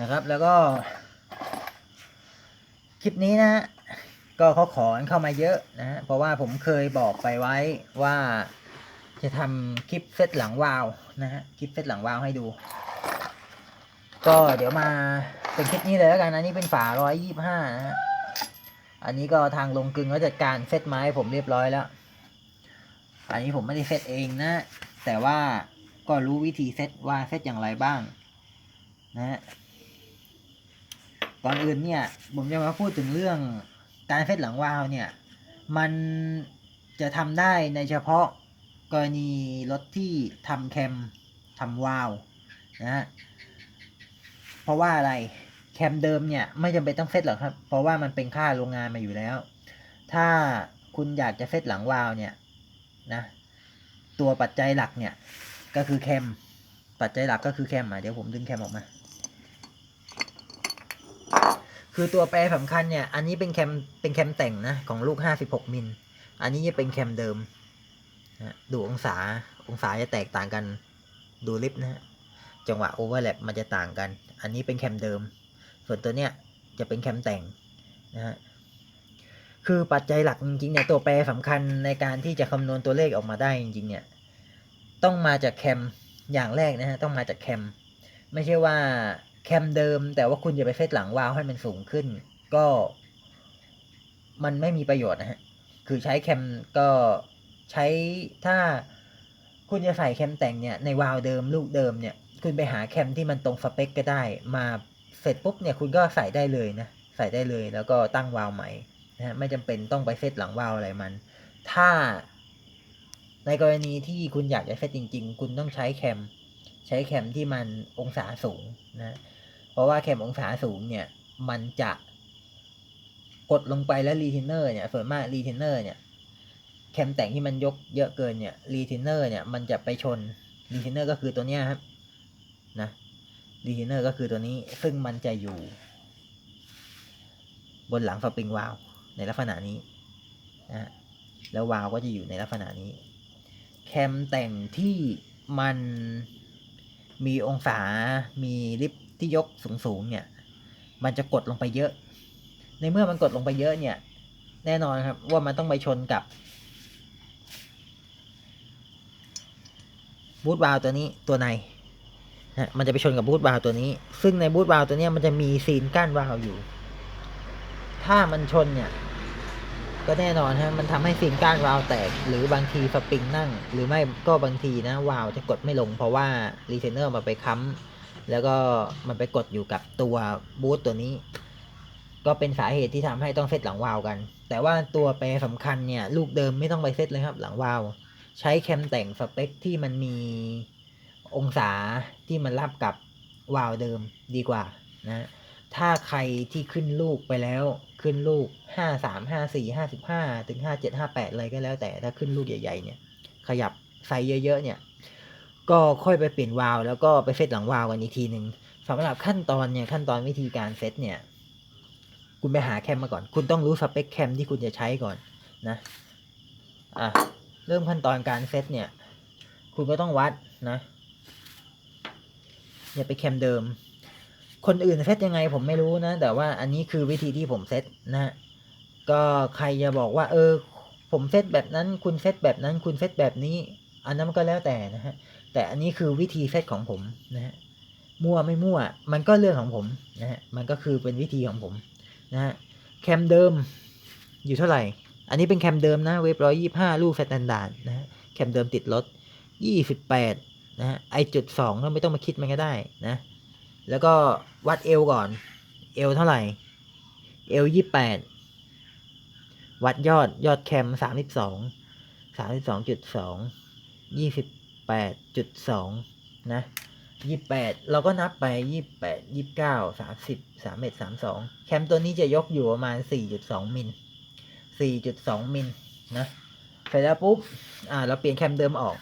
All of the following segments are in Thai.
นะครับ แล้วก็คลิปนี้นะฮะก็เขาขอนเข้ามาเยอะนะฮะเพราะว่าผมเคยบอกไปไว้ว่าจะทำคลิปเซตหลังวาวนะฮะคลิปเซตหลังวาวให้ดู ก็เดี๋ยวมาเป็นคลิปนี้เลยแล้วกันอันนี้เป็นฝาร้อยยี่บห้านะฮะอันนี้ก็ทางลงกึงเขาจัดการเซตไม้ผมเรียบร้อยแล้ว อันนี้ผมไม่ได้เซตเองนะ แต่ว่าก็รู้วิธีเซตว่าเซตอย่างไรบ้างนะฮะ ก่อนอื่นเนี่ยผมจะมาพูดถึงเรื่องการเซตหลังวาวเนี่ยมันจะทำได้ในเฉพาะกรณีรถที่ทำแคมทำวาวนะฮะเพราะว่าอะไรแคมเดิมเนี่ยไม่จำเป็นต้องเซตหรอกครับ เพราะว่ามันเป็นค่าโรงงานมาอยู่แล้ว ถ้าคุณอยากจะเซตหลังวาวเนี่ยนะตัวปัจจัยหลักเนี่ยก็คือแคมปัจจัยหลักก็คือแคมอะเดี๋ยวผมดึงแคมออกมา คือตัวแปรสำคัญเนี่ย อันนี้เป็นแคมเป็นแคมแต่งนะ ของลูก 56 มิล อันนี้จะเป็นแคมเดิมนะดูองศา องศาจะแตกต่างกัน ดูลิฟต์นะฮะ จังหวะโอเวอร์แลปมันจะต่างกัน อันนี้เป็นแคมเดิม ส่วนตัวเนี้ยจะเป็นแคมแต่งนะฮะ คือปัจจัยหลักจริงๆเนี่ยตัวแปรสำคัญในการที่จะคำนวณตัวเลขออกมาได้จริงๆเนี่ย ต้องมาจากแคมอย่างแรกนะฮะ ต้องมาจากแคม ไม่ใช่ว่า แคมเดิม แต่ว่าคุณจะไปเซตหลังวาวให้มันสูงขึ้น ก็มันไม่มีประโยชน์นะฮะ คือใช้แคมก็ใช้ถ้าคุณจะใส่แคมแต่งเนี่ยในวาวเดิมลูกเดิมเนี่ย คุณไปหาแคมที่มันตรงสเปคก็ได้ มาเสร็จปุ๊บเนี่ยคุณก็ใส่ได้เลยนะ ใส่ได้เลยแล้วก็ตั้งวาวใหม่นะฮะไม่จำเป็นต้องไปเซตหลังวาวอะไรมัน ถ้าในกรณีที่คุณอยากจะเซตจริง ๆ คุณต้องใช้แคม ใช้แคมที่มันองศาสูงนะ เพราะว่าแคมองศาสูงเนี่ย มันจะกดลงไปแล้วรีเทนเนอร์เนี่ย ส่วนมากรีเทนเนอร์เนี่ยแคมแต่งที่มันยกเยอะเกินเนี่ยรีเทนเนอร์เนี่ยมันจะไปชนรีเทนเนอร์ก็คือตัวเนี้ยครับนะรีเทนเนอร์ก็คือตัวนี้ซึ่งมันจะอยู่ บนหลังสปริงวาลในลักษณะนี้นะแล้ววาลก็จะอยู่ในลักษณะนี้ แคมแต่งที่มัน มีองศา มีลิฟที่ยกสูงๆเนี่ย มันจะกดลงไปเยอะ ในเมื่อมันกดลงไปเยอะเนี่ย แน่นอนครับว่ามันต้องไปชนกับบูทวาล์วตัวนี้ตัวในนะมันจะไปชนกับบูทวาล์วตัวนี้ ซึ่งในบูทวาล์วตัวนี้มันจะมีซีนกั้นวาล์วอยู่ ถ้ามันชนเนี่ย ก็แน่นอนฮะมันทำให้ซีนก้านวาล์วแตก หรือบางทีสปริงนั่ง หรือไม่ก็บางทีนะวาล์วจะกดไม่ลง เพราะว่ารีเทนเนอร์มาไปค้ำแล้วก็มันไปกดอยู่กับตัวบูทตัวนี้ ก็เป็นสาเหตุที่ทำให้ต้องเซตหลังวาล์วกัน แต่ว่าตัวแปรสำคัญเนี่ย ลูกเดิมไม่ต้องไปเซตเลยครับ หลังวาล์วใช้แคมแต่งสเปคที่มันมีองศาที่มันรับกับวาล์วเดิมดีกว่านะ ถ้าใครที่ขึ้นลูกไปแล้ว ขึ้นลูกห้าสามห้าสี่ห้าสิบห้าถึงห้าเจ็ดห้าแปดอะไรก็แล้วแต่ถ้าขึ้นลูกใหญ่ๆเนี่ย ขยับไซส์เยอะๆเนี่ย ก็ค่อยไปเปลี่ยนวาล์วแล้วก็ไปเซตหลังวาล์วกันอีกทีหนึ่งสำหรับขั้นตอนเนี่ยขั้นตอนวิธีการเซตเนี่ย คุณไปหาแคมมาก่อน คุณต้องรู้สเปคแคมที่คุณจะใช้ก่อนนะอะเริ่มขั้นตอนการเซตเนี่ย คุณก็ต้องวัดนะอย่าไปแคมเดิม คนอื่นเซตยังไงผมไม่รู้นะ แต่ว่าอันนี้คือวิธีที่ผมเซตนะฮะก็ใครจะบอกว่า เออ ผมเซตแบบนั้น คุณเซตแบบนั้น คุณเซตแบบนี้ อันนั้นมันก็แล้วแต่นะฮะ แต่อันนี้คือวิธีเซตของผมนะฮะมั่วไม่มั่ว มันก็เรื่องของผมนะฮะมันก็คือเป็นวิธีของผมนะฮะแคมเดิมอยู่เท่าไหร่ อันนี้เป็นแคมเดิมนะเว็บร้อยยี่ห้าลูกสแตนดาร์ดนะฮะแคมเดิมติดรถยี่สิบแปดนะฮะไอจุดสองก็ไม่ต้องมาคิดมันก็ได้นะ แล้วก็วัดเอวก่อน เอวเท่าไหร่ เอวยี่แปดวัดยอดยอดแคมสามสิบสองสามสิบสองจุดสองยี่สิบแปดจุดสองนะยี่แปดเราก็นับไปยี่แปดยี่เก้าสามสิบสามเอ็ดสามสองแคมตัวนี้จะยกอยู่ประมาณสี่จุดสองมิลสี่จุดสองมิลนะเสร็จแล้วปุ๊บอ่าเราเปลี่ยนแคมเดิมออก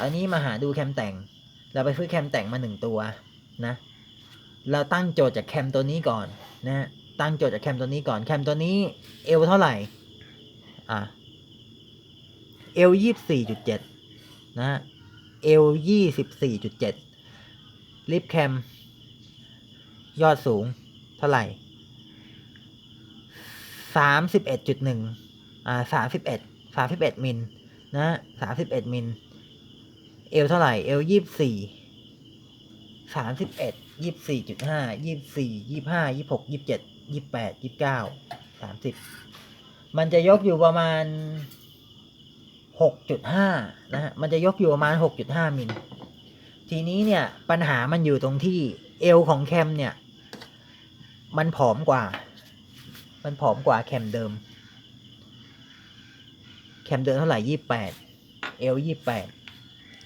อันนี้มาหาดูแคมแต่ง เราไปซื้อแคมแต่งมาหนึ่งตัวนะ เราตั้งโจทย์จากแคมตัวนี้ก่อนนะฮะตั้งโจทย์จากแคมตัวนี้ก่อนแคมตัวนี้เอวเท่าไหร่อะเอวยี่สี่จุดเจ็ดนะฮะเอวยี่สิบสี่จุดเจ็ดลิฟแคมยอดสูงเท่าไหร่สามสิบเอ็ดจุดหนึ่งอ่าสามสิบเอ็ดสามสิบเอ็ดมิลนะสามสิบเอ็ดมิลเอลเท่าไหร่เอลยี่สี่ สามสิบเอ็ดยี่สี่จุดห้ายี่สี่ยี่ห้ายี่หกยี่เจ็ดยี่แปดยี่เก้าสามสิบมันจะยกอยู่ประมาณหกจุดห้านะฮะมันจะยกอยู่ประมาณหกจุดห้ามิล ทีนี้เนี่ยปัญหามันอยู่ตรงที่เอวของแคมเนี่ย มันผอมกว่า มันผอมกว่าแคมเดิม แคมเดิมเท่าไหร่ยี่แปดเอลยี่แปด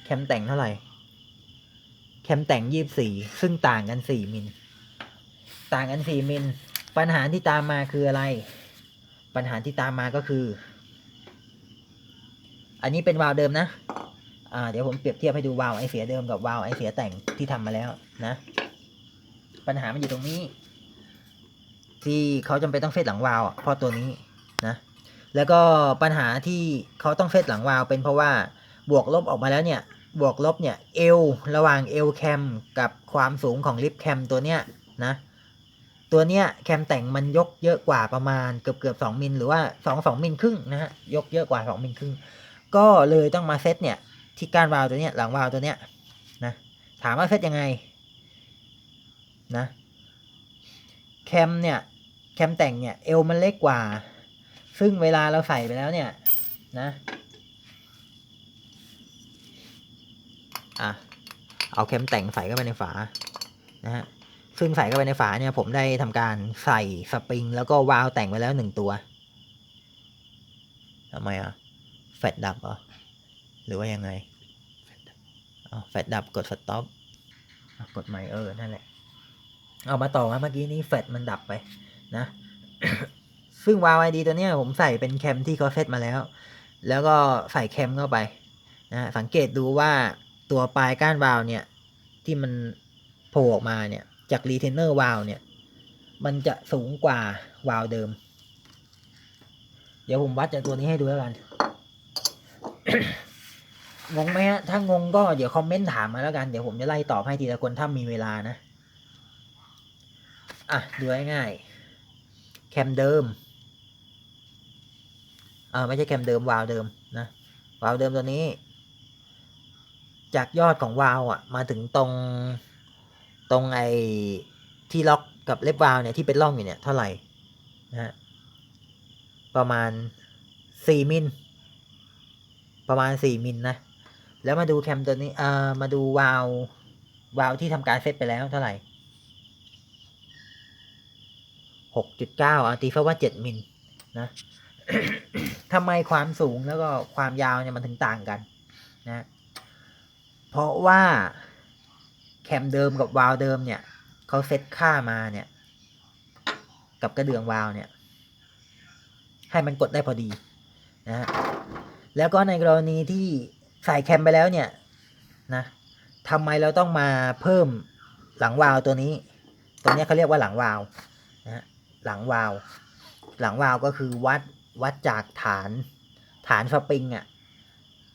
แคมแต่งเท่าไหร่ แคมแต่งยี่สี่ซึ่งต่างกันสี่มิล ต่างกันสี่มิล ปัญหาที่ตามมาคืออะไร ปัญหาที่ตามมาก็คือ อันนี้เป็นวาล์วเดิมนะอ่าเดี๋ยวผมเปรียบเทียบให้ดูวาล์วไอเสียเดิมกับวาล์วไอเสียแต่งที่ทำมาแล้วนะ ปัญหามันอยู่ตรงนี้ ที่เขาจำเป็นต้องเฟซหลังวาล์วเพราะตัวนี้นะ แล้วก็ปัญหาที่เขาต้องเฟซหลังวาล์วเป็นเพราะว่าบวกลบออกมาแล้วเนี่ย บวกลบเนี่ยเอวระหว่างเอวแคมกับความสูงของลิฟแคมตัวเนี้ยนะตัวเนี้ยแคมแต่งมันยกเยอะกว่าประมาณเกือบเกือบสองมิลหรือว่าสองสองมิลครึ่งนะฮะยกเยอะกว่าสองมิลครึ่งก็เลยต้องมาเซตเนี่ยที่กานวาลตัวเนี้ยหลังวาลตัวเนี้ยนะถามว่าเซตยังไงนะแคมเนี่ยแคมแต่งเนี่ยเอวมันเล็กกว่า ซึ่งเวลาเราใส่ไปแล้วเนี่ยนะ อะเอาแคมแต่งใส่เข้าไปในฝานะฮะซึ่งใส่เข้าไปในฝาเนี่ย ผมได้ทำการใส่สปริง แล้วก็วาล์วแต่งไว้แล้วหนึ่งตัวทำไมอะแฟดดับเหรอหรือว่ายังไงอ๋อแฟดดับกดสต็อปกดใหม่เออนั่นแหละ เอามาต่อครับเมื่อกี้นี้แฟดมันดับไปนะ ซึ่งวาล์วไอดีตัวเนี้ยผมใส่เป็นแคมที่เขาเซตมาแล้ว แล้วก็ใส่แคมเข้าไปนะฮะสังเกตดูว่า ตัวปลายก้านวาล์วเนี่ย ที่มันโผล่ออกมาเนี่ย จากรีเทนเนอร์วาล์วเนี่ย มันจะสูงกว่าวาล์วเดิม เดี๋ยวผมวัดจากตัวนี้ให้ดูแล้วกัน งงไหมฮะ ถ้างงก็เดี๋ยวคอมเมนต์ถามมาแล้วกัน เดี๋ยวผมจะไล่ตอบให้ทีละคนถ้ามีเวลานะ อะ ดูง่ายๆแคมเดิมเออไม่ใช่แคมเดิมวาล์วเดิมนะวาล์วเดิมตัวนี้ จากยอดของวาล์วอะ มาถึงตรงตรงไอ้ที่ล็อกกับเล็บวาล์วเนี่ยที่เป็นร่องอยู่เนี่ยเท่าไหร่นะฮะประมาณสี่มิลประมาณสี่มิลนะ แล้วมาดูแคมตัวนี้เอ่อมาดูวาลววาล์วที่ทำการเซตไปแล้วเท่าไหร่หกจุดเก้าอะตีเฟว่าเจ็ดมิลนะทำไมความสูงแล้วก็ความยาวเนี่ยมันถึงต่างกันนะ เพราะว่าแคมเดิมกับวาล์วเดิมเนี่ยเขาเซตค่ามาเนี่ย กับกระเดื่องวาล์วเนี่ย ให้มันกดได้พอดีนะฮะแล้วก็ในกรณีที่ใส่แคมไปแล้วเนี่ยนะทำไมเราต้องมาเพิ่มหลังวาล์วตัวนี้ ตัวนี้เขาเรียกว่าหลังวาล์วนะหลังวาล์วหลังวาล์วก็คือวัดวัดจากฐานฐานสปริงอะ่ะ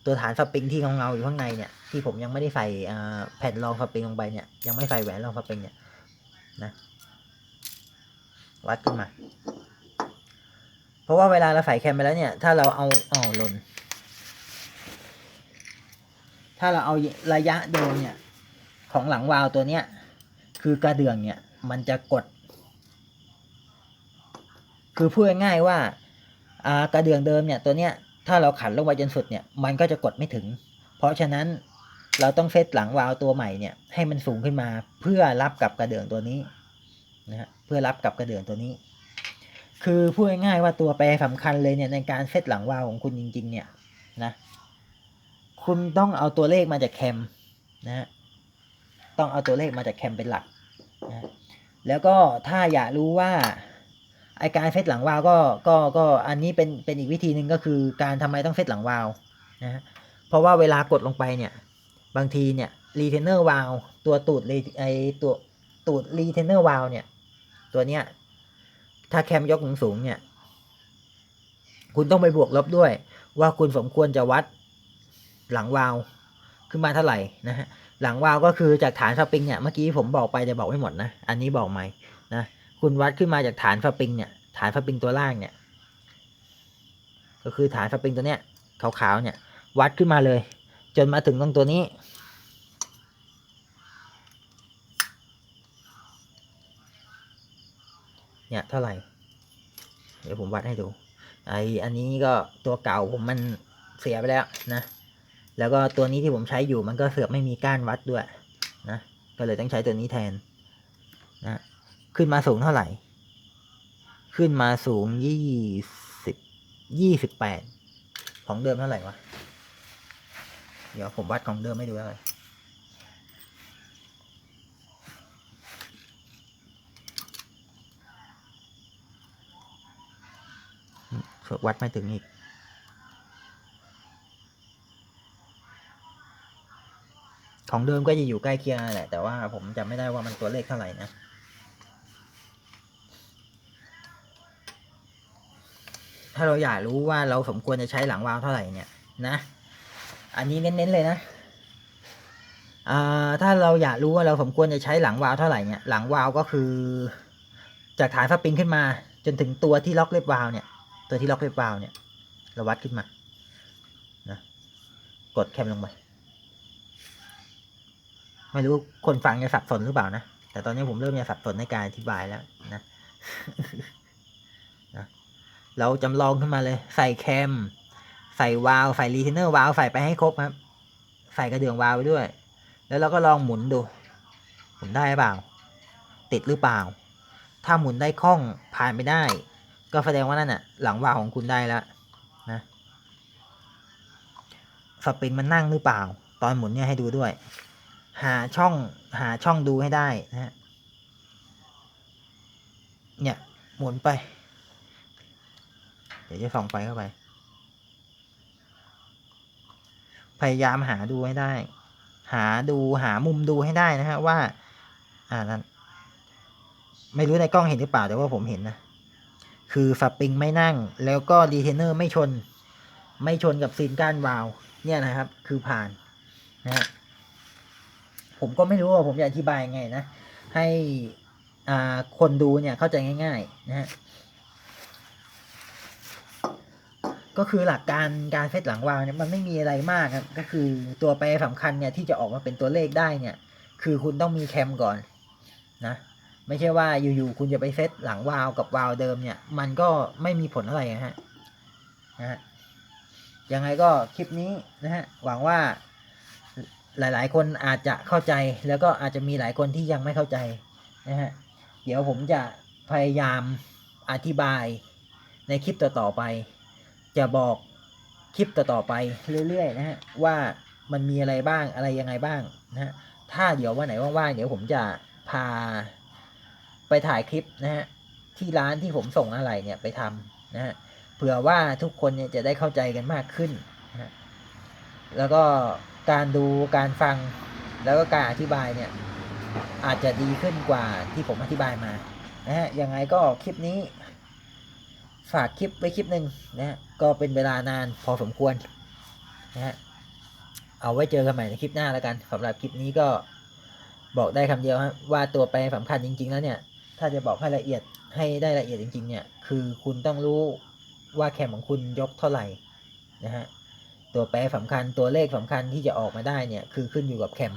ตัวฐานสปริงที่เงาๆอยู่ข้างในเนี่ยที่ผมยังไม่ได้ใส่แผ่นรองสปริงลงไปเนี่ยยังไม่ใส่แหวนรองสปริงเนี่ยนะวัดขึ้นมา เพราะว่าเวลาเราใส่แคมไปแล้วเนี่ยถ้าเราเอาอ๋อหล่นถ้าเราเอาระยะเดิมเนี่ยของหลังวาล์วตัวเนี้ยคือกระเดื่องเนี่ยมันจะกด คือพูดง่ายๆว่าอ่ากระเดื่องเดิมเนี่ยตัวเนี้ย ถ้าเราขันลงไปจนสุดเนี่ยมันก็จะกดไม่ถึง เพราะฉะนั้นเราต้องเซตหลังวาล์วตัวใหม่เนี่ยให้มันสูงขึ้นมาเพื่อรับกับกระเดื่องตัวนี้นะฮะเพื่อรับกับกระเดื่องตัวนี้ คือพูดง่ายๆว่าตัวแปรสำคัญเลยเนี่ยในการเซตหลังวาล์วของคุณจริง ๆ เนี่ยนะคุณต้องเอาตัวเลขมาจากแคมนะฮะต้องเอาตัวเลขมาจากแคมเป็นหลักนะแล้วก็ถ้าอยากรู้ว่า ไอการเซหลังวาล์วก็ก็ก็อันนี้เป็นเป็นอีกวิธีหนึ่งก็คือการทำไมต้องเซหลังวาล์วนะฮะเพราะว่าเวลากดลงไปเนี่ยบางทีเนี่ยรีเทนเนอร์วาล์วตัวตูดไอตัวตูดรีเทนเนอร์วาล์วเนี่ยตัวเนี้ยถ้าแคมยกสูงเนี่ย คุณต้องไปบวกลบด้วย ว่าคุณสมควรจะวัดหลังวาล์วขึ้นมาเท่าไหร่นะฮะหลังวาล์วก็คือจากฐานสปริงเนี่ยเมื่อกี้ผมบอกไปแต่บอกไม่หมดนะ อันนี้บอกใหม่ คุณวัดขึ้นมาจากฐานสปริงเนี่ย ฐานสปริงตัวล่างเนี่ย ก็คือฐานสปริงตัวเนี้ยขาวๆเนี่ย วัดขึ้นมาเลย จนมาถึงตรงตัวนี้ เนี่ยเท่าไหร่ เดี๋ยวผมวัดให้ดู ไออันนี้ก็ตัวเก่าผมมันเสียไปแล้วนะ แล้วก็ตัวนี้ที่ผมใช้อยู่มันก็เสือกไม่มีก้านวัดด้วยนะ ก็เลยต้องใช้ตัวนี้แทน ขึ้นมาสูงเท่าไหร่ ขึ้นมาสูงยี่สิบยี่สิบแปดของเดิมเท่าไหร่วะ เดี๋ยวผมวัดของเดิมให้ดูแล้วกันวัดไม่ถึงอีก ของเดิมก็จะอยู่ใกล้เคียงแหละ แต่ว่าผมจำไม่ได้ว่ามันตัวเลขเท่าไหร่นะ ถ้าเราอยากรู้ว่าเราสมควรจะใช้หลังวาล์วเท่าไหร่เนี่ยนะ อันนี้เน้นๆเลยนะอ่าถ้าเราอยากรู้ว่าเราสมควรจะใช้หลังวาล์วเท่าไหร่เนี่ยหลังวาล์วก็คือ จากฐานสปิงขึ้นมา จนถึงตัวที่ล็อกเล็บวาล์วเนี่ย ตัวที่ล็อกเล็บวาล์วเนี่ยเราวัดขึ้นมานะกดแคมลงไปไม่รู้คนฟังจะสับสนหรือเปล่านะ แต่ตอนนี้ผมเริ่มจะสับสนในการอธิบายแล้วนะ เราจำลองขึ้นมาเลย ใส่แคม ใส่วาล์วใส่รีเทนเนอร์วาล์วใส่ไปให้ครบครับ ใส่กระเดื่องวาล์วไปด้วย แล้วเราก็ลองหมุนดู หมุนได้หรือเปล่า ติดหรือเปล่า ถ้าหมุนได้คล่องผ่านไปได้ ก็แสดงว่านั่นน่ะหลังวาล์วของคุณได้แล้วนะสปริงมันนั่งหรือเปล่า ตอนหมุนเนี่ยให้ดูด้วย หาช่องหาช่องดูให้ได้นะฮะเนี่ยหมุนไป ดี๋ยวจะส่องไปเข้าไป พยายามหาดูให้ได้ หาดูหามุมดูให้ได้นะฮะว่า อ่านั้นไม่รู้ในกล้องเห็นหรือเปล่าแต่ว่าผมเห็นนะ คือสปริงไม่นั่ง แล้วก็ดีเทนเนอร์ไม่ชน ไม่ชนกับซีนก้านวาล์วเนี่ยนะครับ คือผ่านนะฮะผมก็ไม่รู้ว่าผมจะอธิบายยังไงนะ ให้อ่าคนดูเนี่ยเข้าใจง่าย ๆ นะฮะ ก็คือหลักการการเซตหลังวาล์วเนี่ยมันไม่มีอะไรมากครับก็คือตัวแปรสำคัญเนี่ยที่จะออกมาเป็นตัวเลขได้เนี่ย คือคุณต้องมีแคมก่อนนะไม่ใช่ว่าอยู่ๆคุณจะไปเซตหลังวาล์วกับวาล์วเดิมเนี่ย มันก็ไม่มีผลอะไรนะฮะนะฮะยังไงก็คลิปนี้นะฮะหวังว่าหลาย ๆ คนอาจจะเข้าใจแล้วก็อาจจะมีหลายคนที่ยังไม่เข้าใจนะฮะเดี๋ยวผมจะพยายามอธิบายในคลิปต่อ ๆ ไป จะบอกคลิปต่อๆไปเรื่อยๆนะฮะว่ามันมีอะไรบ้างอะไรยังไงบ้างนะฮะถ้าเดี๋ยววันไหนว่างๆเดี๋ยวผมจะพาไปถ่ายคลิปนะฮะที่ร้านที่ผมส่งอะไรเนี่ยไปทำนะฮะเผื่อว่าทุกคนเนี่ยจะได้เข้าใจกันมากขึ้นนะฮะแล้วก็การดูการฟังแล้วก็การอธิบายเนี่ยอาจจะดีขึ้นกว่าที่ผมอธิบายมานะฮะยังไงก็คลิปนี้ ฝากคลิปไว้คลิปหนึ่งนะฮะก็เป็นเวลานานพอสมควรนะฮะเอาไว้เจอกันใหม่ในคลิปหน้าแล้วกันสำหรับคลิปนี้ก็บอกได้คำเดียวฮะว่าตัวแปรสำคัญจริง ๆ แล้วเนี่ย ถ้าจะบอกให้ละเอียดให้ได้ละเอียดจริง ๆ เนี่ย คือคุณต้องรู้ว่าแคมของคุณยกเท่าไหร่นะฮะตัวแปรสำคัญตัวเลขสำคัญที่จะออกมาได้เนี่ย คือขึ้นอยู่กับแคม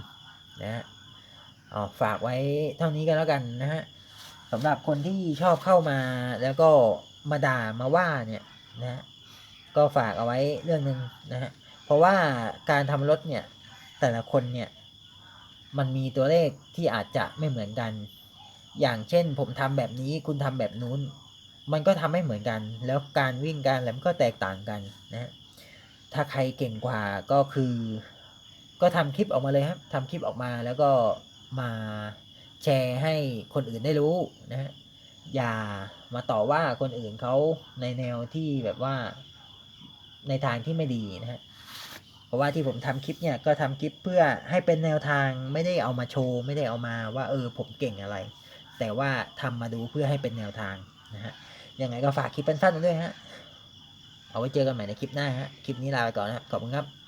นะฮะอ๋อฝากไว้เท่านี้กันแล้วกันนะฮะสำหรับคนที่ชอบเข้ามาแล้วก็ มาด่ามาว่าเนี่ยนะฮะก็ฝากเอาไว้เรื่องหนึ่งนะฮะเพราะว่าการทำรถเนี่ยแต่ละคนเนี่ยมันมีตัวเลขที่อาจจะไม่เหมือนกัน อย่างเช่น ผมทำแบบนี้คุณทำแบบนู้น มันก็ทำไม่เหมือนกัน แล้วการวิ่งการอะไรมันก็แตกต่างกันนะฮะถ้าใครเก่งกว่าก็คือ ก็ทำคลิปออกมาเลยครับทำคลิปออกมาแล้วก็มาแชร์ให้คนอื่นได้รู้นะฮะ อย่ามาต่อว่าคนอื่นเขาในแนวที่แบบว่าในทางที่ไม่ดีนะฮะเพราะว่าที่ผมทำคลิปเนี่ยก็ทำคลิปเพื่อให้เป็นแนวทางไม่ได้เอามาโชว์ไม่ได้เอามาว่าเออผมเก่งอะไร แต่ว่าทำมาดูเพื่อให้เป็นแนวทางนะฮะยังไงก็ฝากคลิปสั้นๆด้วยฮะเอาไว้เจอกันใหม่ในคลิปหน้าฮะคลิปนี้ลาไปก่อนนะครับขอบคุณครับ